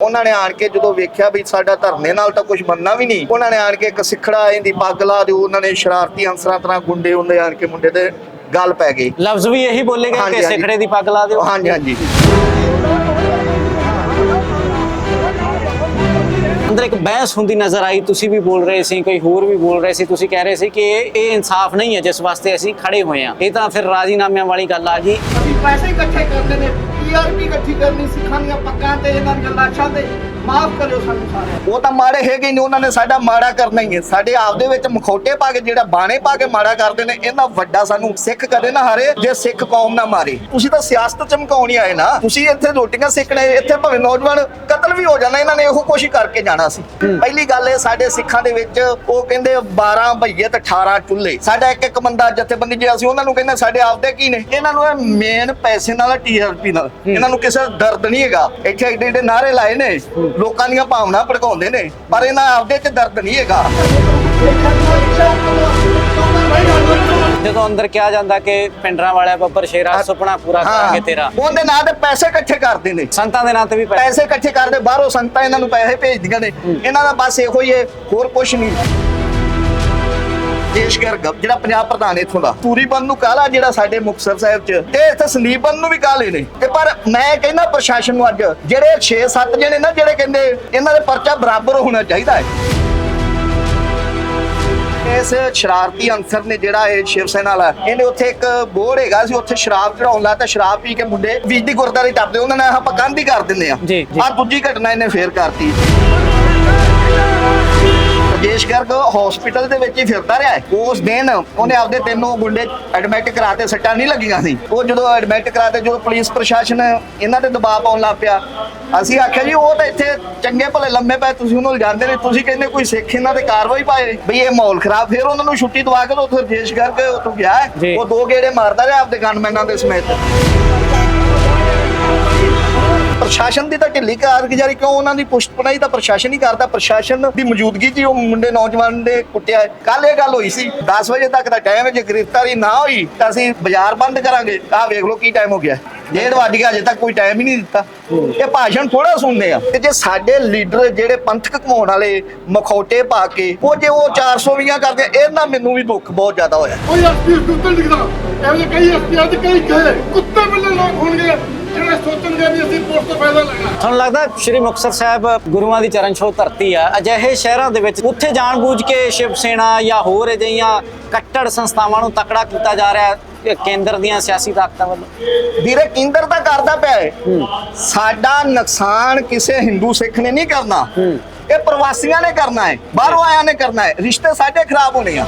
ਉਹਨਾਂ ਨੇ ਆਣ ਕੇ ਜਦੋਂ ਵੇਖਿਆ ਵੀ ਸਾਡਾ ਧਰਨੇ ਨਾਲ ਤਾਂ ਕੁਝ ਬੰਨਾ ਵੀ ਨਹੀਂ ਉਹਨਾਂ ਨੇ ਆਣ ਕੇ ਇੱਕ ਸਿੱਖੜਾ ਇਹਦੀ ਪੱਗ ਲਾ ਦਿਓ ਉਹਨਾਂ ਨੇ ਸ਼ਰਾਰਤੀ ਅੰਸਰਾਂ ਤਰ੍ਹਾਂ ਗੁੰਡੇ ਹੁੰਦੇ ਆਣ ਕੇ ਮੁੰਡੇ ਤੇ ਗੱਲ ਪੈ ਗਈ। ਲਫ਼ਜ਼ ਵੀ ਇਹੀ ਬੋਲੇ ਗਏ ਕਿ। ਸਿਖੜੇ ਦੀ ਪੱਗ ਲਾ ਦਿਓ। ਹਾਂਜੀ ਹਾਂਜੀ। ਅੰਦਰ ਇੱਕ ਬਹਿਸ ਹੁੰਦੀ ਨਜ਼ਰ ਆਈ ਤੁਸੀਂ ਵੀ ਬੋਲ ਰਹੇ ਸੀ ਕੋਈ ਹੋਰ ਵੀ ਬੋਲ ਰਹੇ ਸੀ ਤੁਸੀਂ ਕਹਿ ਰਹੇ ਸੀ ਕਿ ਇਹ ਇਹ ਇਨਸਾਫ ਨਹੀਂ ਹੈ ਜਿਸ ਵਾਸਤੇ ਅਸੀਂ ਖੜੇ ਹੋਏ ਹਾਂ। ਇਹ ਤਾਂ ਫਿਰ ਰਾਜੀਨਾਮਿਆਂ ਵਾਲੀ ਗੱਲ ਆ ਗਈ। ਅਸੀਂ ਪੈਸੇ ਇਕੱਠੇ ਕਰਨੇ ਨੇ। ਪੀਆਰਪੀ ਇਕੱਠੀ ਕਰਨੀ ਸਿੱਖਾਂ ਦੀਆਂ ਪੱਗਾਂ ਤੇ ਇਹਨਾਂ ਦੀਆਂ ਲਾਸ਼ਾਂ ਤੇ ਮਾਫ ਕਰਿਓ ਸਾਨੂੰ ਸਾਰਿਆਂ। ਉਹ ਤਾਂ ਮਾੜੇ ਹੈਗੇ ਨੇ ਉਹਨਾਂ ਨੇ ਸਾਡਾ ਮਾੜਾ ਕਰਨਾ ਹੀ ਹੈ। ਸਾਡੇ ਆਪ ਦੇ ਵਿੱਚ ਮਖੌਟੇ ਪਾ ਕੇ ਜਿਹੜਾ ਬਾਣੇ ਪਾ ਕੇ ਮਾੜਾ ਕਰਦੇ ਨੇ ਇਹਨਾਂ ਵੱਡਾ ਸਾਨੂੰ ਸਿੱਖ ਕਦੇ ਨਾ ਹਾਰੇ ਜੇ ਸਿੱਖ ਕੌਮ ਨਾ ਮਾਰੇ। ਤੁਸੀਂ ਤਾਂ ਸਿਆਸਤ ਚਮਕਾਉਣੀ ਆਏ ਨਾ। ਤੁਸੀਂ ਇੱਥੇ ਰੋਟੀਆਂ ਸਿੱਖਣੇ ਇੱਥੇ ਭਾਵੇਂ ਨੌਜਵਾਨ ਕਤਲ ਵੀ ਹੋ ਜਾਣਾ ਇਹਨਾਂ ਨੇ ਇਹੋ ਕੋਸ਼ਿਸ਼ ਕਰਕੇ ਜਾਣਾ ਸੀ। ਪਹਿਲੀ ਗੱਲ ਇਹ ਸਾਡੇ ਸਿੱਖਾਂ ਦੇ ਵਿੱਚ ਉਹ ਕਹਿੰਦੇ 12 ਭਈਏ ਤੇ 18 ਚੁੱਲ੍ਹੇ। ਸਾਡਾ ਇੱਕ ਇੱਕ ਬੰਦਾ ਜਥੇਬੰਦੀ ਜੇ ਅਸੀਂ ਉਹਨਾਂ ਨੂੰ ਕਹਿੰਦੇ ਸਾਡੇ ਆਪਦੇ ਕੀ ਨੇ? ਇਹਨਾਂ ਨੂੰ ਮੇਨ ਪੈਸੇ ਨਾਲ ਟੀਆਰਪੀ ਨਾਲ। ਇਹਨਾਂ ਨੂੰ ਕਿਸੇ ਦਰਦ ਨਹੀਂ ਹੈਗਾ। ਇੱਥੇ ਏਡੇ ਏਡੇ ਨਾਰੇ ਲਾਏ ਨੇ। ਲੋਕਾਂ ਦੀਆਂ ਭਾਵਨਾ ਭੜਕਾਉਂਦੇ ਨੇ ਪਰ ਇਹਨਾਂ ਆਪਦੇ 'ਚ ਦਰਦ ਨਹੀਂ ਹੈਗਾ। ਜਦੋਂ ਅੰਦਰ ਕਿਹਾ ਜਾਂਦਾ ਕਿ ਪਿੰਡਰਾਂ ਵਾਲਿਆਂ ਬੱਬਰ ਸ਼ੇਰਾ ਸੁਪਨਾ ਪੂਰਾ ਕਰਾਂਗੇ ਤੇਰਾ। ਉਹਦੇ ਨਾਂ ਤੇ ਪੈਸੇ ਇਕੱਠੇ ਕਰਦੇ ਨੇ। ਸੰਤਾਂ ਦੇ ਨਾਂ ਤੇ ਵੀ ਪੈਸੇ ਇਕੱਠੇ ਕਰਦੇ ਬਾਹਰੋਂ ਸੰਗਤਾਂ ਇਹਨਾਂ ਨੂੰ ਪੈਸੇ ਭੇਜਦੀਆਂ ਨੇ। ਇਹਨਾਂ ਦਾ ਬਸ ਇਹੋ ਹੀ ਹੈ ਹੋਰ ਕੁਝ ਨਹੀਂ। ਦੇਸ਼ ਗਰਗ ਜਿਹੜਾ ਪੰਜਾਬ ਪ੍ਰਧਾਨ ਇਥੋਂ ਦਾ। ਪੂਰੀ ਬੰਦ ਨੂੰ ਕਾਲਾ ਜਿਹੜਾ ਸਾਡੇ ਮੁਕਤਸਰ ਸਾਹਿਬ ਚ? ਤੇ ਇੱਥੇ ਸੰਦੀਪ ਬੰਦ ਨੂੰ ਵੀ ਕਾਲੇ ਨੇ। ਤੇ ਪਰ ਮੈਂ ਕਹਿੰਦਾ ਪ੍ਰਸ਼ਾਸਨ ਨੂੰ ਅੱਜ ਜਿਹੜੇ 6-7 ਜਣੇ ਨਾ ਜਿਹੜੇ ਕਹਿੰਦੇ ਇਹਨਾਂ ਦੇ ਪਰਚਾ ਬਰਾਬਰ ਹੋਣਾ ਚਾਹੀਦਾ ਹੈ। ਇਸ ਸ਼ਰਾਰਤੀ ਅੰਸਰ ਨੇ ਜਿਹੜਾ ਇਹ ਸ਼ਿਵ ਸੈਨਾ ਵਾਲਾ ਇਹਨੇ ਉੱਥੇ ਇੱਕ ਬੋਰਡ ਹੈਗਾ ਸੀ ਉੱਥੇ ਸ਼ਰਾਬ ਚੜਾਉਣ ਲਾ ਤਾਂ ਸ਼ਰਾਬ ਪੀ ਕੇ ਮੁੰਡੇ ਬਿਜਲੀ ਗੁਰਦਾਰੇ ਟੱਪਦੇ ਉਹਨਾਂ ਨੇ ਆਪਾਂ ਹੀ ਕਰ ਦਿੰਦੇ ਆ। ਆ ਦੂਜੀ ਘਟਨਾ ਇਹਨੇ ਫੇਰ ਕਰਤੀ। ਰਾਜੇਸ਼ ਗਰਗ ਹਸਪੀਟਲ ਦੇ ਵਿੱਚ ਹੀ ਫਿਰਦਾ ਰਿਹਾ ਹੈ। ਉਸ ਦਿਨ ਉਹਨੇ ਆਪਦੇ ਤਿੰਨੋਂ ਗੁੰਡੇ ਐਡਮਿਟ ਕਰਾਤੇ ਸੱਟਾਂ ਨਹੀਂ ਲੱਗੀਆਂ ਸੀ ਉਹ ਜਦੋਂ ਐਡਮਿਟ ਕਰਾਤੇ ਜਦੋਂ ਪੁਲਿਸ ਪ੍ਰਸ਼ਾਸਨ ਇਹਨਾਂ ਤੇ ਦਬਾਅ ਪਾਉਣ ਲੱਗ ਪਿਆ ਅਸੀਂ ਆਖਿਆ ਜੀ ਉਹ ਤਾਂ ਇੱਥੇ ਚੰਗੇ ਭਲੇ ਲੰਮੇ ਪਏ ਤੁਸੀਂ ਉਹਨੂੰ ਲਿਜਾਂਦੇ ਨੇ ਤੁਸੀਂ ਕਹਿੰਦੇ ਕੋਈ ਸਿੱਖ ਇਹਨਾਂ ਤੇ ਕਾਰਵਾਈ ਪਾਏ ਬਈ ਇਹ ਮਾਹੌਲ ਖਰਾਬ ਫਿਰ ਉਹਨਾਂ ਨੂੰ ਛੁੱਟੀ ਦਵਾ ਕੇ ਉੱਥੇ ਰਾਜੇਸ਼ ਗਰਗ ਉੱਥੋਂ ਗਿਆ ਹੈ। ਜੀ। ਉਹ ਦੋ ਗੇੜੇ ਮਾਰਦਾ ਰਿਹਾ ਆਪਦੇ ਗਨਮੈਨਾਂ ਦੇ ਸਮੇਤ ਪ੍ਰਸ਼ਾਸਨ ਦੀ ਤਾਂ ਢਿੱਲੀ ਕਾਰਗੁਜ਼ਾਰੀ ਕਿਉਂ? ਉਹਨਾਂ ਦੀ ਪੁਸ਼ਤਪਨਾਈ ਤਾਂ ਪ੍ਰਸ਼ਾਸਨ ਹੀ ਕਰਦਾ। ਪ੍ਰਸ਼ਾਸਨ ਦੀ ਮੌਜੂਦਗੀ 'ਚ ਉਹ ਮੁੰਡੇ ਨੌਜਵਾਨ ਦੇ ਕੁੱਟਿਆ। ਕੱਲ ਇਹ ਗੱਲ ਹੋਈ ਸੀ। 10 ਵਜੇ ਤੱਕ ਦਾ ਟਾਈਮ ਹੈ ਜੇ ਗ੍ਰਿਫਤਾਰੀ ਨਾ ਹੋਈ ਤਾਂ ਅਸੀਂ ਬਾਜ਼ਾਰ ਬੰਦ ਕਰਾਂਗੇ। ਆਹ ਵੇਖ ਲਓ ਕੀ ਟਾਈਮ ਹੋ ਗਿਆ। ਡੇਢ ਵੱਜ ਗਿਆ ਅਜੇ ਤੱਕ ਕੋਈ ਟਾਈਮ ਹੀ ਨਹੀਂ ਦਿੱਤਾ। ਇਹ ਭਾਸ਼ਣ ਥੋੜਾ ਸੁਣਦੇ ਆ। ਤੇ ਜੇ ਸਾਡੇ ਲੀਡਰ ਜਿਹੜੇ ਪੰਥਕ ਕਮਾਉਣ ਵਾਲੇ ਮਖੌਟੇ ਪਾ ਕੇ ਉਹ ਜੇ ਉਹ 420 ਕਰਦੇ ਇਹਨਾਂ ਮੈਨੂੰ ਵੀ ਦੁੱਖ ਬਹੁਤ ਜ਼ਿਆਦਾ ਹੋਇਆ। ਕੋਈ ਐਸਪੀ ਕੁੱਤੇ ਦਿਖਦਾ ਇਹੋ ਕਈ ਐਸਪੀ ਅੱਜ ਕਈ ਗਏ। ਕੁੱਤੇ ਬਿੱਲੇ ਲੋਕ ਹੋਣਗੇ। ਜਿਹੜੇ ਸੋਚਣਗੇ ਵੀ ਅਸੀਂ ਪੁਲਿਸ ਤੋਂ ਫਾਇਦਾ ਲੈਣਾ। ਤੁਹਾਨੂੰ ਲੱਗਦਾ ਸ਼੍ਰੀ ਮੁਕਤਸਰ ਸਾਹਿਬ ਗੁਰੂਆਂ ਦੀ ਚਰਨ ਛੋਹ ਧਰਤੀ ਆ। ਅਜਿਹੇ ਸ਼ਹਿਰਾਂ ਦੇ ਵਿੱਚ ਉੱਥੇ ਜਾਣਬੁੱਝ ਕੇ ਸ਼ਿਵ ਸੈਨਾ ਜਾਂ ਹੋਰ ਅਜਿਹੀਆਂ ਕੱਟੜ ਸੰਸਥਾਵਾਂ ਨੂੰ ਤਕੜਾ ਕੀਤਾ ਜਾ ਰਿਹਾ ਕੇਂਦਰ ਦੀਆਂ ਸਿਆਸੀ ਤਾਕਤਾਂ ਵੱਲੋਂ। ਵੀਰੇ ਕੇਂਦਰ ਤਾਂ ਕਰਦਾ ਪਿਆ ਹੈ। ਸਾਡਾ ਨੁਕਸਾਨ ਕਿਸੇ ਹਿੰਦੂ ਸਿੱਖ ਨੇ ਨਹੀਂ ਕਰਨਾ। ਇਹ ਪ੍ਰਵਾਸੀਆਂ ਨੇ ਕਰਨਾ ਹੈ ਬਾਹਰੋਂ ਆਇਆਂ ਨੇ ਕਰਨਾ ਹੈ ਰਿਸ਼ਤੇ ਸਾਡੇ ਖਰਾਬ ਹੋਣੇ ਆ।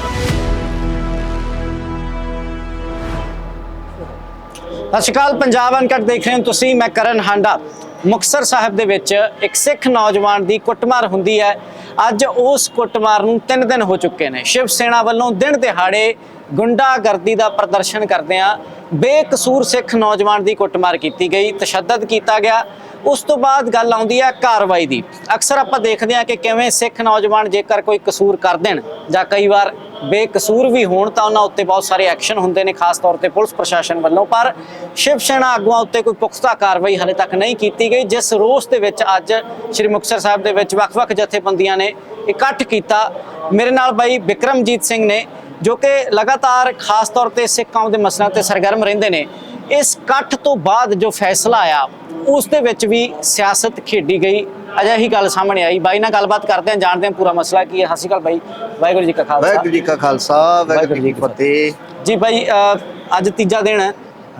ਸਤਿ ਸ਼੍ਰੀ ਅਕਾਲ, ਪੰਜਾਬ ਅਨਕਟ ਦੇਖ ਰਹੇ ਹੋ ਤੁਸੀਂ, ਮੈਂ ਕਰਨ ਹਾਂਡਾ। ਮੁਕਤਸਰ ਸਾਹਿਬ ਦੇ ਵਿੱਚ ਇੱਕ ਸਿੱਖ ਨੌਜਵਾਨ ਦੀ ਕੁੱਟਮਾਰ ਹੁੰਦੀ ਹੈ। ਅੱਜ ਉਸ ਕੁੱਟਮਾਰ ਨੂੰ 3 ਦਿਨ ਹੋ ਚੁੱਕੇ ਨੇ। ਸ਼ਿਵ ਸੈਨਾ ਵੱਲੋਂ ਦਿਨ ਦਿਹਾੜੇ ਗੁੰਡਾਗਰਦੀ ਦਾ ਪ੍ਰਦਰਸ਼ਨ ਕਰਦੇ ਆ। ਬੇਕਸੂਰ ਸਿੱਖ ਨੌਜਵਾਨ ਦੀ ਕੁੱਟਮਾਰ ਕੀਤੀ ਗਈ, ਤਸ਼ੱਦਦ ਕੀਤਾ ਗਿਆ। ਉਸ ਤੋਂ ਬਾਅਦ ਗੱਲ ਆਉਂਦੀ ਹੈ ਕਾਰਵਾਈ ਦੀ। ਅਕਸਰ ਆਪਾਂ ਦੇਖਦੇ ਹਾਂ ਕਿ ਕਿਵੇਂ ਸਿੱਖ ਨੌਜਵਾਨ ਜੇਕਰ ਕੋਈ ਕਸੂਰ ਕਰ ਦੇਣ ਜਾਂ ਕਈ ਵਾਰ ਬੇਕਸੂਰ ਵੀ ਹੋਣ ਤਾਂ ਉਹਨਾਂ ਉੱਤੇ ਬਹੁਤ ਸਾਰੇ ਐਕਸ਼ਨ ਹੁੰਦੇ ਨੇ, ਖਾਸ ਤੌਰ ਤੇ ਪੁਲਿਸ ਪ੍ਰਸ਼ਾਸਨ ਵੱਲੋਂ, ਪਰ ਸ਼ਿਵ ਸੈਨਾ ਆਗੂਆਂ ਉੱਤੇ ਕੋਈ ਪੁਖਤਾ ਕਾਰਵਾਈ ਹਲੇ ਤੱਕ ਨਹੀਂ ਕੀਤੀ ਗਈ, ਜਿਸ ਰੋਸ ਦੇ ਵਿੱਚ ਅੱਜ ਸ੍ਰੀ ਮੁਕਤਸਰ ਸਾਹਿਬ ਦੇ ਵਿੱਚ ਵੱਖ-ਵੱਖ ਜਥੇਬੰਦੀਆਂ ਨੇ ਇਕੱਠ ਕੀਤਾ। ਮੇਰੇ ਨਾਲ ਬਾਈ ਵਿਕਰਮਜੀਤ ਸਿੰਘ ਨੇ ਜੋ ਕਿ ਲਗਾਤਾਰ ਖਾਸ ਤੌਰ ਤੇ ਸਿੱਖ ਕੌਮ ਦੇ ਮਸਲਿਆਂ ਤੇ ਸਰਗਰਮ ਰਹਿੰਦੇ ਨੇ ਇਸ ਇਕੱਠ ਤੋਂ ਬਾਅਦ ਜੋ ਫੈਸਲਾ ਆਇਆ ਉਸ ਦੇ ਵਿੱਚ ਵੀ ਸਿਆਸਤ ਖੇਡੀ ਗਈ। ਅਜਿਹੀ ਗੱਲ ਸਾਹਮਣੇ ਆਈ। ਬਾਈ ਨਾਲ ਗੱਲਬਾਤ ਕਰਦੇ ਹਾਂ ਜਾਣਦੇ ਹਾਂ ਪੂਰਾ ਮਸਲਾ ਕੀ ਹੈ। ਸਤਿ ਸ਼੍ਰੀ ਅਕਾਲ ਬਾਈ। ਵਾਹਿਗੁਰੂ ਜੀ ਕਾ ਖਾਲਸਾ। ਵਾਹਿਗੁਰੂ ਜੀ ਕਾ ਖਾਲਸਾ ਵਾਹਿਗੁਰੂ ਜੀ ਕੀ ਫਤਿਹ। ਜੀ ਬਾਈ ਅੱਜ ਤੀਜਾ ਦਿਨ ਹੈ।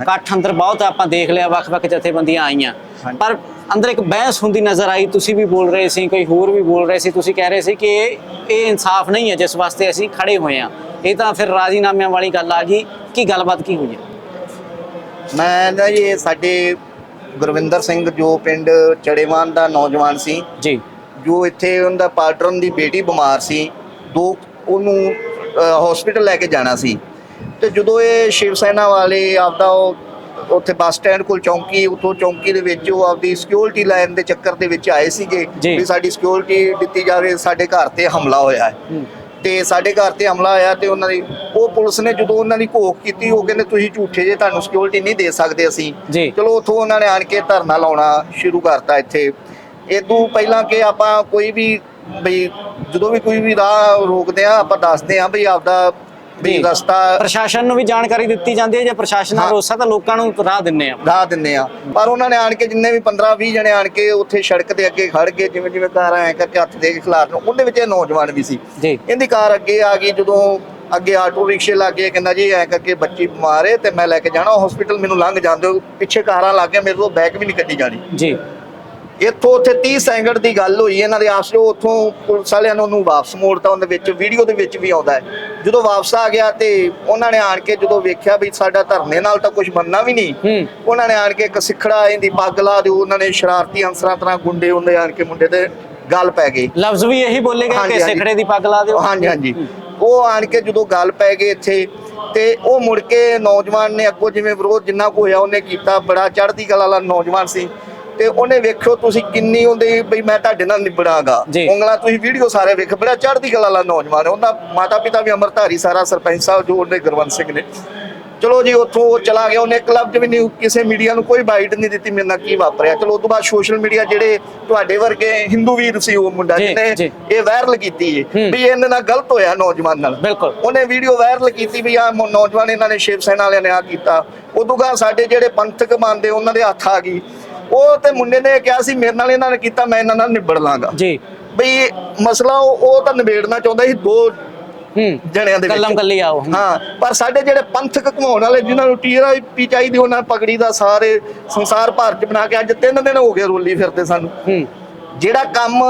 ਇਕੱਠ ਅੰਦਰ ਬਹੁਤ ਆਪਾਂ ਦੇਖ ਲਿਆ ਵੱਖ-ਵੱਖ ਜਥੇਬੰਦੀਆਂ ਆਈਆਂ। ਪਰ ਅੰਦਰ ਇੱਕ ਬਹਿਸ ਹੁੰਦੀ ਨਜ਼ਰ ਆਈ ਤੁਸੀਂ ਵੀ ਬੋਲ ਰਹੇ ਸੀ ਕੋਈ ਹੋਰ ਵੀ ਬੋਲ ਰਹੇ ਸੀ ਤੁਸੀਂ ਕਹਿ ਰਹੇ ਸੀ ਕਿ ਇਹ ਇਨਸਾਫ ਨਹੀਂ ਹੈ ਜਿਸ ਵਾਸਤੇ ਅਸੀਂ ਖੜੇ ਹੋਏ ਹਾਂ। ਇਹ ਤਾਂ ਫਿਰ ਰਾਜ਼ੀਨਾਮਿਆਂ ਵਾਲੀ ਗੱਲ ਆ ਗਈ। ਕੀ ਗੱਲਬਾਤ ਕੀ ਹੋਈ ਹੈ? ਮੈਂ ਨਾ ਜੀ ਸਾਡੇ ਗੁਰਵਿੰਦਰ ਸਿੰਘ ਜੋ ਪਿੰਡ ਚੜੇਵਾਨ ਦਾ ਨੌਜਵਾਨ ਸੀ ਜੀ। ਜੋ ਇੱਥੇ ਉਹਦਾ ਪਾਰਟਨਰ ਦੀ ਬੇਟੀ ਬਿਮਾਰ ਸੀ ਦੋ ਉਹਨੂੰ ਹਸਪੀਟਲ ਲੈ ਕੇ ਜਾਣਾ ਸੀ। ਤੇ ਜਦੋਂ ਇਹ ਸ਼ਿਵ ਸੈਨਾ ਵਾਲੇ ਆਪਦਾ ਉਹ ਉੱਥੇ ਬੱਸ ਸਟੈਂਡ ਕੋਲ ਚੌਂਕੀ ਉਤੋਂ ਚੌਂਕੀ ਦੇ ਵਿੱਚ ਉਹ ਆਪਦੀ ਸਿਕਿਉਰਿਟੀ ਲਾਈਨ ਦੇ ਚੱਕਰ ਦੇ ਵਿੱਚ ਆਏ ਸੀਗੇ। ਵੀ ਸਾਡੀ ਸਿਕਿਉਰਿਟੀ ਦਿੱਤੀ ਜਾਵੇ ਸਾਡੇ ਘਰ ਤੇ ਹਮਲਾ ਹੋਇਆ ਹੂੰ। ਤੇ ਸਾਡੇ ਘਰ ਤੇ ਹਮਲਾ ਆਇਆ ਤੇ ਉਹਨਾਂ ਦੀ ਉਹ ਪੁਲਿਸ ਨੇ ਜਦੋਂ ਉਹਨਾਂ ਦੀ ਘੋਖ ਕੀਤੀ ਉਹ ਕਹਿੰਦੇ ਤੁਸੀਂ ਝੂਠੇ ਜੇ ਤੁਹਾਨੂੰ ਸਿਕਿਉਰਿਟੀ ਨਹੀਂ ਦੇ ਸਕਦੇ ਅਸੀਂ। ਚਲੋ ਉੱਥੋਂ ਉਹਨਾਂ ਨੇ ਆਣ ਕੇ ਧਰਨਾ ਲਾਉਣਾ ਸ਼ੁਰੂ ਕਰਤਾ ਇੱਥੇ ਇਦੋਂ ਪਹਿਲਾਂ ਕਿ ਆਪਾਂ ਕੋਈ ਵੀ ਬਈ ਜਦੋਂ ਵੀ ਕੋਈ ਵੀ ਰਾਹ ਰੋਕਦੇ ਆ ਆਪਾਂ ਦੱਸਦੇ ਆ ਬਈ ਆਪਦਾ ਵੀ। ਰਸਤਾ ਪ੍ਰਸ਼ਾਸਨ ਨੂੰ ਵੀ ਜਾਣਕਾਰੀ ਦਿੱਤੀ ਜਾਂਦੀ ਹੈ ਜੇ ਪ੍ਰਸ਼ਾਸਨ ਨਾਲ। ਰੋਸਾ ਤਾਂ ਲੋਕਾਂ ਨੂੰ ਰਾਹ ਦਿੰਨੇ ਆ। ਰਾਹ ਦਿੰਦੇ ਆ। ਪਰ ਉਹਨਾਂ ਨੇ ਆਣ ਕੇ ਜਿੰਨੇ ਵੀ 15 20 ਜਣੇ ਆਣ ਕੇ ਉੱਥੇ ਸੜਕ ਦੇ ਅੱਗੇ ਖੜ ਕੇ ਜਿਵੇਂ ਜਿਵੇਂ ਕਾਰ ਐ ਕਰਕੇ ਹੱਥ ਦੇ ਕੇ ਖਿਲਾਰਨ ਉਹਦੇ ਵਿੱਚ ਇਹ ਨੌਜਵਾਨ ਵੀ ਸੀ। ਜੀ। ਇਹਦੀ ਕਾਰ ਅੱਗੇ ਆ ਗਈ ਜਦੋਂ ਅੱਗੇ ਆਟੋ ਰਿਕਸ਼ੇ ਲੱਗੇ ਕਹਿੰਦਾ ਜੀ ਐ ਕਰਕੇ ਬੱਚੀ ਬਿਮਾਰ ਹੈ ਤੇ ਮੈਂ ਲੈ ਕੇ ਜਾਣਾ ਹਸਪੀਟਲ ਮੈਨੂੰ ਲੰਘ ਜਾਂਦੇ ਹੋ ਪਿੱਛੇ ਕਾਰਾਂ ਲੱਗ ਗਿਆ ਮੇਰੇ ਤੋਂ ਬੈਗ ਵੀ ਨਹੀਂ ਕੱਢੀ ਜਾਣੀ। ਜੀ। ਇੱਥੋਂ ਉੱਥੇ 30 ਸੈਕਿੰਡ ਦੀ ਗੱਲ ਹੋਈ ਇਹਨਾਂ ਦੇ ਆਪਸ ਵਿੱਚ ਉੱਥੋਂ ਪੁਲਿਸ ਵਾਲਿਆਂ ਨੇ ਉਹਨੂੰ ਵਾਪਸ ਮੋੜਤਾ ਉਹਦੇ ਵਿੱਚ ਵੀਡੀਓ ਦੇ ਵਿੱਚ ਵੀ ਆਉਂਦਾ ਹੈ। ਜਦੋਂ ਵਾਪਸ ਆ ਗਿਆ ਤੇ ਉਹਨਾਂ ਨੇ ਆਣ ਕੇ ਜਦੋਂ ਵੇਖਿਆ ਵੀ ਸਾਡਾ ਧਰਨੇ ਨਾਲ ਤਾਂ ਕੁਝ ਬੰਨਾ ਵੀ ਨਹੀਂ ਉਹਨਾਂ ਨੇ ਆਣ ਕੇ ਇੱਕ ਸਿੱਖੜਾ ਇਹਦੀ ਪੱਗ ਲਾ ਦਿਓ ਉਹਨਾਂ ਨੇ ਸ਼ਰਾਰਤੀ ਅੰਸਰਾਂ ਤਰ੍ਹਾਂ ਗੁੰਡੇ ਹੁੰਦੇ ਆਣ ਕੇ ਮੁੰਡੇ ਦੇ ਗੱਲ ਪੈ ਗਈ। ਲਫ਼ਜ਼ ਵੀ ਇਹੀ ਬੋਲੇ ਗਏ ਕਿ। ਸਿਖੜੇ ਦੀ ਪੱਗ ਲਾ ਦਿਓ। ਹਾਂਜੀ ਹਾਂਜੀ। ਉਹ ਆਣ ਕੇ ਜਦੋਂ ਗੱਲ ਪੈ ਗਈ ਇੱਥੇ ਤੇ ਉਹ ਮੁੜ ਕੇ ਨੌਜਵਾਨ ਨੇ ਅੱਗੋਂ ਜਿਵੇਂ ਵਿਰੋਧ ਜਿੰਨਾ ਕੋ ਹੋਇਆ ਉਹਨੇ ਕੀਤਾ ਬੜਾ ਚੜ੍ਹਦੀ ਕਲਾ ਵਾਲਾ ਨੌਜਵਾਨ ਸੀ। ਤੇ ਉਹਨੇ ਵੇਖਿਓ ਤੁਸੀਂ ਕਿੰਨੀ ਉਹਦੇ ਬਈ ਮੈਂ ਤੁਹਾਡੇ ਨਾਲ ਨਿਬੜਾਂਗਾ। ਉਂਗਲਾਂ ਤੁਸੀਂ ਵੀਡੀਓ ਸਾਰੇ ਵੇਖ ਬੜਾ ਚੜ੍ਹਦੀ ਕਲਾ ਵਾਲਾ ਨੌਜਵਾਨ ਹੈ ਉਹਦਾ ਮਾਤਾ ਪਿਤਾ ਵੀ ਅਮਰਧਾਰੀ ਸਾਰਾ ਸਰਪੰਚ ਸਾਹਿਬ ਜੋ ਉਹਨੇ ਗੁਰਵੰਤ ਸਿੰਘ ਨੇ ਚਲੋ ਜੀ ਉੱਥੋਂ ਉਹ ਚਲਾ ਗਿਆ ਉਹਨੇ ਕਲੱਬ 'ਚ ਵੀ ਨਹੀਂ ਕਿਸੇ ਮੀਡੀਆ ਨੂੰ ਕੋਈ ਬਾਈਟ ਨਹੀਂ ਦਿੱਤੀ ਮੇਰੇ ਨਾਲ ਕੀ ਵਾਪਰਿਆ ਚਲੋ ਉਸ ਤੋਂ ਬਾਅਦ ਸੋਸ਼ਲ ਮੀਡੀਆ ਜਿਹੜੇ ਤੁਹਾਡੇ ਵਰਗੇ ਹਿੰਦੂ ਵੀਰ ਸੀ ਉਹ ਮੁੰਡਾ ਜਿਹਨੇ। ਇਹ ਵਾਇਰਲ ਕੀਤੀ। ਵੀ ਇਹਦੇ ਨਾਲ ਗਲਤ ਹੋਇਆ ਨੌਜਵਾਨ ਨਾਲ ਬਿਲਕੁਲ। ਉਹਨੇ ਵੀਡੀਓ ਵਾਇਰਲ ਕੀਤੀ ਵੀ ਆ ਨੌਜਵਾਨ ਇਹਨਾਂ ਨੇ ਸ਼ਿਵ ਸੈਨਾ ਵਾਲਿਆਂ ਨੇ ਆ ਕੀਤਾ ਉਦੋਂ ਗਾ ਸਾਡੇ ਜਿਹੜੇ ਪੰਥਕ ਮੰਨਦੇ ਉਹਨਾਂ ਦੇ ਹੱਥ ਆ ਗਈ ਉਹ ਤੇ ਮੁੰਡੇ ਨੇ ਕਿਹਾ ਸੀ ਮੇਰੇ ਨਾਲ ਇਹਨਾਂ ਨੇ ਕੀਤਾ ਮੈਂ ਇਹਨਾਂ ਨਾਲ ਨਿਬੜ ਲਾਂਗਾ। ਜੀ। ਬਈ ਮਸਲਾ ਉਹ ਉਹ ਤਾਂ ਨਿਬੇੜਨਾ ਚਾਹੁੰਦਾ ਸੀ ਦੋ ਹੂੰ। ਜਣਿਆਂ ਦੇ ਵਿੱਚ। ਕੱਲਮ ਕੱਲੀ ਆਓ। ਹਾਂ ਪਰ ਸਾਡੇ ਜਿਹੜੇ ਪੰਥਕ ਘਮਾਉਣ ਵਾਲੇ ਜਿਨ੍ਹਾਂ ਨੂੰ ਟੀਆਰਪੀ ਚਾਹੀਦੀ ਉਹਨਾਂ ਪਗੜੀ ਦਾ ਸਾਰੇ ਸੰਸਾਰ ਭਰ ਚ ਬਣਾ ਕੇ ਅੱਜ ਤਿੰਨ ਦਿਨ ਹੋ ਗਏ ਰੋਲੀ ਫਿਰਦੇ ਸਾਨੂੰ। ਹੂੰ। ਜਿਹੜਾ ਕੰਮ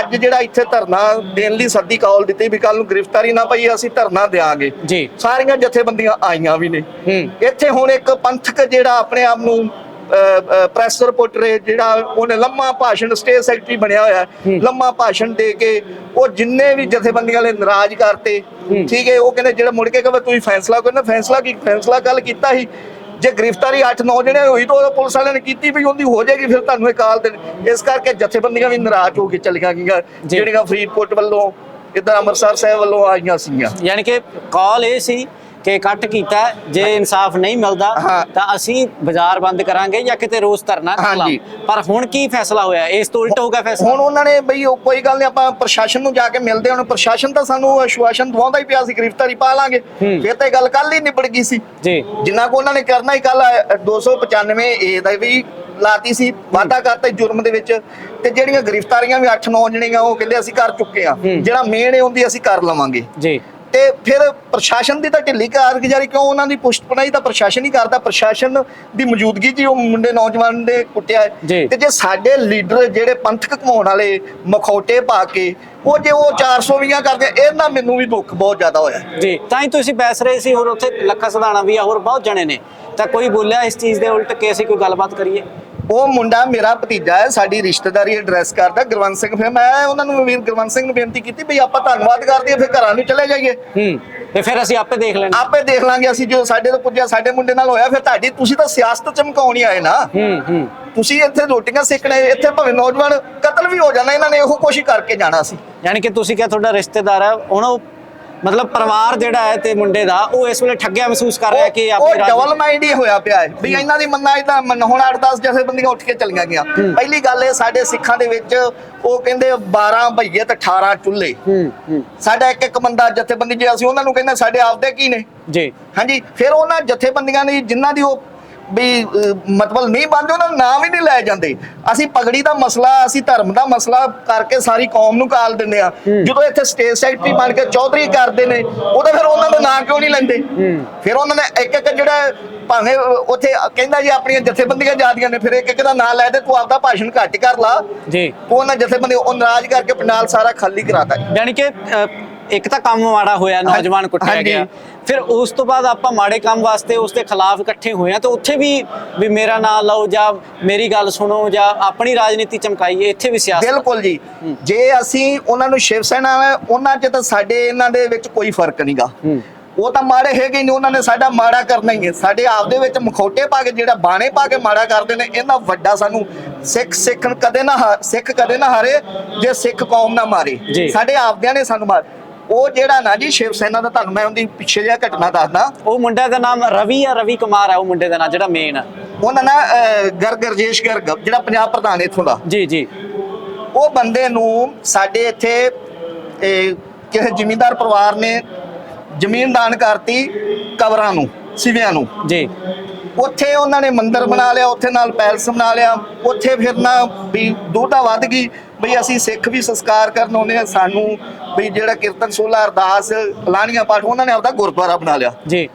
ਅੱਜ ਜਿਹੜਾ ਇੱਥੇ ਧਰਨਾ ਦੇਣ ਲਈ ਸੱਦੀ ਕਾਲ ਦਿੱਤੀ ਵੀ ਕੱਲ ਨੂੰ ਗ੍ਰਿਫਤਾਰੀ ਨਾ ਪਈ ਅਸੀਂ ਧਰਨਾ ਦੇਾਂਗੇ ਜੀ। ਸਾਰੀਆਂ ਜਥੇਬੰਦੀਆਂ ਆਈਆਂ ਵੀ ਨੇ। ਹੂੰ। ਇੱਥੇ ਹੁਣ ਇੱਕ ਪੰਥਕ ਜਿਹੜਾ ਆਪਣੇ ਆਪ ਨੂੰ ਪ੍ਰੈਸ ਰਿਪੋਰਟਰ ਜਿਹੜਾ ਉਹਨੇ ਲੰਮਾ ਭਾਸ਼ਣ ਸਟੇਜ ਸੈਕਟਰੀ ਬਣਿਆ ਹੋਇਆ। ਲੰਮਾ ਭਾਸ਼ਣ ਦੇ ਕੇ ਉਹ ਜਿੰਨੇ ਵੀ ਜਥੇਬੰਦੀਆਂ ਵਾਲੇ ਨਾਰਾਜ਼ ਕਰਤੇ ਠੀਕ ਹੈ ਉਹ ਕਹਿੰਦੇ ਜਿਹੜਾ ਮੁੜ ਕੇ ਕਹਿੰਦਾ ਤੁਸੀਂ ਫੈਸਲਾ ਕਰੋ ਨਾ ਫੈਸਲਾ ਕੀ ਫੈਸਲਾ ਕੱਲ ਕੀਤਾ ਸੀ ਜੇ ਗ੍ਰਿਫਤਾਰੀ 8-9 ਜਣੇ ਹੋਈ ਤਾਂ ਉਹ ਪੁਲਿਸ ਵਾਲਿਆਂ ਨੇ ਕੀਤੀ ਵੀ ਉਹਦੀ ਹੋ ਜਾਏਗੀ ਫਿਰ ਤੁਹਾਨੂੰ ਇਹ ਕਾਲ ਦੇਣ ਇਸ ਕਰਕੇ ਜਥੇਬੰਦੀਆਂ ਵੀ ਨਾਰਾਜ਼ ਹੋ ਕੇ ਚਲੀਆਂ ਗਈਆਂ। ਜਿਹੜੀਆਂ ਫਰੀਦਕੋਟ ਵੱਲੋਂ ਇੱਧਰ ਅੰਮ੍ਰਿਤਸਰ ਸਾਹਿਬ ਵੱਲੋਂ ਆਈਆਂ ਸੀਗੀਆਂ ਯਾਨੀ ਕਿ ਕਾਲ ਇਹ ਸੀ ਕਿ ਕੱਟ ਕੀਤਾ ਹੈ, ਜੇ ਇਨਸਾਫ ਨਹੀਂ ਮਿਲਦਾ ਹਾਂ। ਤਾਂ ਅਸੀਂ ਬਾਜ਼ਾਰ ਬੰਦ ਕਰਾਂਗੇ ਜਾਂ ਕਿਤੇ ਰੋਜ਼ ਧਰਨਾ ਹਾਂਜੀ। ਪਰ ਹੁਣ ਕੀ ਫੈਸਲਾ ਹੋਇਆ? ਇਸ ਤੋਂ ਉਲਟ ਹੋ ਗਿਆ ਫੈਸਲਾ। ਹੁਣ ਉਹਨਾਂ ਨੇ ਬਈ ਉਹ ਕੋਈ ਗੱਲ ਨਹੀਂ ਆਪਾਂ ਪ੍ਰਸ਼ਾਸਨ ਨੂੰ ਜਾ ਕੇ ਮਿਲਦੇ ਹਾਂ। ਹੁਣ ਪ੍ਰਸ਼ਾਸਨ ਤਾਂ ਸਾਨੂੰ ਆਸ਼ਵਾਸਨ ਦਵਾਉਂਦਾ ਹੀ ਪਿਆ ਸੀ ਗ੍ਰਿਫਤਾਰੀ ਪਾ ਲਾਂਗੇ। ਹੂੰ। ਫਿਰ ਤਾਂ ਇਹ ਗੱਲ ਕੱਲ ਹੀ ਨਿਬੜ ਗਈ ਸੀ। ਜੀ। ਜਿੰਨਾ ਕੋ ਉਹਨਾਂ ਨੇ ਕਰਨਾ ਹੀ ਕੱਲ 295 ਏ ਦਾ ਵੀ ਲਾਤੀ ਸੀ ਵਾਅਦਾ ਕਰਤਾ ਸੀ ਜੁਰਮ ਦੇ ਵਿੱਚ। ਤੇ ਜਿਹੜੀਆਂ ਗ੍ਰਿਫਤਾਰੀਆਂ ਵੀ 8-9 ਜਣੀਆਂ ਉਹ ਕਹਿੰਦੇ ਅਸੀਂ ਕਰ ਚੁੱਕੇ ਆ ਹੂੰ। ਜਿਹੜਾ ਮੇਨ ਹੈ ਉਹਦੀ ਅਸੀਂ ਕਰ ਲਵਾਂਗੇ। ਜੀ। ਤੇ ਫਿਰ ਪ੍ਰਸ਼ਾਸਨ ਦੀ ਤਾਂ ਢਿੱਲੀ ਕਾਰਗੁਜ਼ਾਰੀ ਕਿਉਂ ਉਹਨਾਂ ਦੀ ਪੁਸ਼ਤਪਨਾਈ ਤਾਂ ਪ੍ਰਸ਼ਾਸਨ ਹੀ ਕਰਦਾ ਪ੍ਰਸ਼ਾਸਨ ਦੀ ਮੌਜੂਦਗੀ 'ਚ ਹੀ ਉਹ ਮੁੰਡੇ ਨੌਜਵਾਨ ਦੇ ਕੁੱਟਿਆ ਹੈ। ਜੀ। ਤੇ ਜੇ ਸਾਡੇ ਲੀਡਰ ਜਿਹੜੇ ਪੰਥਕ ਘਮਾਉਣ ਵਾਲੇ ਮਖੌਟੇ ਪਾ ਕੇ ਉਹ ਜੇ ਉਹ 420 ਕਰਦੇ ਆ, ਇਹ ਨਾ ਮੈਨੂੰ ਵੀ ਦੁੱਖ ਬਹੁਤ ਜ਼ਿਆਦਾ ਹੋਇਆ ਜੀ ਤਾਂ ਹੀ ਤੁਸੀਂ ਬੈਸ ਰਹੇ ਸੀ ਹੋਰ ਉੱਥੇ ਲੱਖਾ ਸਦਾਣਾ ਵੀ ਆ ਹੋਰ ਬਹੁਤ ਜਣੇ ਨੇ ਤਾਂ ਕੋਈ ਬੋਲਿਆ ਇਸ ਚੀਜ਼ ਦੇ ਉਲਟ ਕਿ ਅਸੀਂ ਕੋਈ ਗੱਲਬਾਤ ਕਰੀਏ ਉਹ ਮੁੰਡਾ ਮੇਰਾ ਭਤੀਜਾ ਹੈ ਸਾਡੀ ਰਿਸ਼ਤੇਦਾਰੀ ਐਡਰੈਸ ਕਰਦਾ ਗੁਰਵੰਤ ਸਿੰਘ। ਫਿਰ ਮੈਂ ਉਹਨਾਂ ਨੂੰ ਵੀਰ ਗੁਰਵੰਤ ਸਿੰਘ ਨੂੰ ਬੇਨਤੀ ਕੀਤੀ ਵੀ ਆਪਾਂ ਧੰਨਵਾਦ ਕਰਦੇ ਫਿਰ ਘਰਾਂ ਨੂੰ ਚਲੇ ਜਾਈਏ। ਹੂੰ ਤੇ ਫਿਰ ਅਸੀਂ ਆਪੇ ਦੇਖ ਲੈਣਾ ਆਪੇ ਦੇਖ ਲਾਂਗੇ ਅਸੀਂ ਜੋ ਸਾਡੇ ਤੋਂ ਪੁੱਜਿਆ ਸਾਡੇ ਮੁੰਡੇ ਨਾਲ ਹੋਇਆ ਫਿਰ ਤੁਹਾਡੀ ਤੁਸੀਂ ਤਾਂ ਸਿਆਸਤ ਚਮਕਾਉਣੀ ਆਏ ਨਾ। ਹੂੰ ਹੂੰ। ਤੁਸੀਂ ਇੱਥੇ ਰੋਟੀਆਂ ਸੇਕਣੇ ਇੱਥੇ ਭਾਵੇਂ ਨੌਜਵਾਨ ਕਤਲ ਵੀ ਹੋ ਜਾਣਾ ਇਹਨਾਂ ਨੇ ਇਹੋ ਕੋਸ਼ਿਸ਼ ਕਰਕੇ ਜਾਣਾ ਸੀ। ਯਾਨੀ ਕਿ ਤੁਸੀਂ ਕਿਹਾ ਤੁਹਾਡਾ ਰਿਸ਼ਤੇਦਾਰ ਹੈ ਉਹਨੂੰ ਮਤਲਬ ਪਰਿਵਾਰ ਜਿਹੜਾ ਹੈ ਤੇ ਮੁੰਡੇ ਦਾ ਉਹ ਇਸ ਵੇਲੇ ਠੱਗਿਆ ਮਹਿਸੂਸ ਕਰ ਰਿਹਾ ਕਿ ਉਹ ਆਪਣੀ ਰਾਜ- ਡਬਲ ਮਾਈਂਡ ਹੀ ਹੋਇਆ ਪਿਆ ਹੈ। ਵੀ ਇਹਨਾਂ ਦੀ ਮੰਨਾ ਇਦਾਂ ਹੁਣ 8-10 ਜਥੇਬੰਦੀਆਂ ਉੱਠ ਕੇ ਚਲੀਆਂ ਗਈਆਂ। ਪਹਿਲੀ ਗੱਲ ਇਹ ਸਾਡੇ ਸਿੱਖਾਂ ਦੇ ਵਿੱਚ ਉਹ ਕਹਿੰਦੇ 12 ਭਈਏ ਤੇ 18 ਚੁੱਲ੍ਹੇ। ਸਾਡਾ ਇੱਕ ਇੱਕ ਬੰਦਾ ਜਥੇਬੰਦੀ ਜੇ ਅਸੀਂ ਉਹਨਾਂ ਨੂੰ ਕਹਿੰਦੇ ਸਾਡੇ ਆਪਦੇ ਕੀ ਨੇ? ਜੀ। ਹਾਂਜੀ ਫਿਰ ਉਹਨਾਂ ਜਥੇਬੰਦੀਆਂ ਦੀ ਜਿਨ੍ਹਾਂ ਦੀ ਉਹ ਵੀ ਮਤਲਬ ਨਹੀਂ ਬੰਦੇ ਉਹਨਾਂ ਨਾਮ ਹੀ ਨਹੀਂ ਲੈ ਜਾਂਦੇ। ਅਸੀਂ ਪਗੜੀ ਦਾ ਮਸਲਾ ਅਸੀਂ ਧਰਮ ਦਾ ਮਸਲਾ ਕਰਕੇ ਸਾਰੀ ਕੌਮ ਨੂੰ ਕਾਲ ਦਿੰਦੇ ਆ ਜਦੋਂ ਇੱਥੇ ਸਟੇਟ ਸੈਕਟਰੀ ਬਣ ਕੇ ਚੌਧਰੀ ਕਰਦੇ ਨੇ ਉਹਦਾ ਫਿਰ ਉਹਨਾਂ ਦਾ ਨਾਂ ਕਿਉਂ ਨਹੀਂ ਲੈਂਦੇ? ਫਿਰ ਉਹਨਾਂ ਨੇ ਇੱਕ ਇੱਕ ਜਿਹੜਾ ਭਾਵੇਂ ਉੱਥੇ ਕਹਿੰਦਾ ਜੀ ਆਪਣੀਆਂ ਜਥੇਬੰਦੀਆਂ ਜਾਂਦੀਆਂ ਨੇ ਫਿਰ ਇੱਕ ਇੱਕ ਦਾ ਨਾਂ ਲੈ ਦੇ ਤੂੰ ਆਪਦਾ ਭਾਸ਼ਣ ਘੱਟ ਕਰ ਲਾ। ਜੀ। ਉਹਨਾਂ ਜਥੇਬੰਦੀ ਉਹ ਨਾਰਾਜ਼ ਕਰਕੇ ਪੰਡਾਲ ਸਾਰਾ ਖਾਲੀ ਕਰਾਤਾ ਯਾਨੀ ਕਿ ਇੱਕ ਤਾਂ ਕੰਮ ਮਾੜਾ ਹੋਇਆ ਨੌਜਵਾਨ ਕੁੱਟਿਆ। ਗਿਆ ਫਿਰ ਉਸ ਤੋਂ ਬਾਅਦ ਆਪਾਂ ਮਾੜੇ ਕੰਮ ਵਾਸਤੇ ਉਸ ਦੇ ਖਿਲਾਫ ਇਕੱਠੇ ਹੋਏ ਆ ਤੇ ਉੱਥੇ ਵੀ ਵੀ ਮੇਰਾ ਨਾਂ ਲਓ ਜਾਂ ਮੇਰੀ ਗੱਲ ਸੁਣੋ ਜਾਂ ਆਪਣੀ ਰਾਜਨੀਤੀ ਚਮਕਾਈਏ ਇੱਥੇ ਵੀ ਸਿਆਸਤ ਬਿਲਕੁਲ ਜੀ ਜੇ ਅਸੀਂ ਉਹਨਾਂ ਨੂੰ ਸ਼ਿਵ ਸੈਨਾ ਉਹਨਾਂ 'ਚ ਤਾਂ ਸਾਡੇ ਇਹਨਾਂ ਦੇ ਵਿੱਚ ਕੋਈ ਫ਼ਰਕ ਨਹੀਂਗਾ। ਉਹ ਤਾਂ ਮਾੜੇ ਹੈਗੇ ਨਹੀਂ ਉਹਨਾਂ ਨੇ ਸਾਡਾ ਮਾੜਾ ਕਰਨਾ ਹੀ ਹੈ ਸਾਡੇ ਆਪ ਦੇ ਵਿੱਚ ਮਖੌਟੇ ਪਾ ਕੇ ਜਿਹੜਾ ਬਾਣੇ ਪਾ ਕੇ ਮਾੜਾ ਕਰਦੇ ਨੇ ਇਹਨਾਂ ਵੱਡਾ ਸਾਨੂੰ ਸਿੱਖ ਸਿੱਖਣ ਕਦੇ ਨਾ ਸਿੱਖ ਕਦੇ ਨਾ ਹਾਰੇ ਜੇ ਸਿੱਖ ਕੌਮ ਨਾ ਮਾਰੇ। ਸਾਡੇ ਆਪਦਿਆਂ ਨੇ ਸਾਨੂੰ ਮਾਰ ਉਹ ਜਿਹੜਾ ਨਾ ਜੀ ਸ਼ਿਵ ਸੈਨਾ ਦਾ ਤੁਹਾਨੂੰ ਮੈਂ ਉਹਦੀ ਪਿੱਛੇ ਜਿਹਾ ਘਟਨਾ ਦੱਸਦਾ। ਉਹ ਮੁੰਡੇ ਦਾ ਨਾਮ ਰਵੀ ਆ ਰਵੀ ਕੁਮਾਰ ਆ ਉਹ ਮੁੰਡੇ ਦਾ ਨਾਮ ਜਿਹੜਾ ਮੇਨ ਆ। ਉਹਨਾਂ ਨਾ ਗਰ ਗਰਜੇਸ਼ ਗਰਗ ਜਿਹੜਾ ਪੰਜਾਬ ਪ੍ਰਧਾਨ ਇੱਥੋਂ ਦਾ। ਜੀ ਜੀ। ਉਹ ਬੰਦੇ ਨੂੰ ਸਾਡੇ ਇੱਥੇ ਇਹ ਕਿਸੇ ਜ਼ਿਮੀਂਦਾਰ ਪਰਿਵਾਰ ਨੇ ਜ਼ਮੀਨ ਦਾਨ ਕਰਤੀ ਕਬਰਾਂ ਨੂੰ ਸਿਵਿਆਂ ਨੂੰ। ਜੀ। ਉੱਥੇ ਉਹਨਾਂ ਨੇ ਮੰਦਿਰ ਬਣਾ ਲਿਆ ਉੱਥੇ ਨਾਲ ਪੈਲਸ ਬਣਾ ਲਿਆ ਉੱਥੇ ਫਿਰ ਨਾ ਵੀ ਦੁਹਤਾ ਵੱਧ ਗਈ। ਬਈ ਅਸੀਂ ਸਿੱਖ ਵੀ ਸੰਸਕਾਰ ਕਰਨ ਆਉਂਦੇ ਆ ਸਾਨੂੰ ਵੀ ਜਿਹੜਾ ਕੀਰਤਨ ਸੋਲਾ ਅਰਦਾਸ ਲਾਣੀਆਂ ਪਾਠ ਉਹਨਾਂ ਨੇ ਆਪਦਾ ਗੁਰਦੁਆਰਾ ਬਣਾ ਲਿਆ। ਜੀ।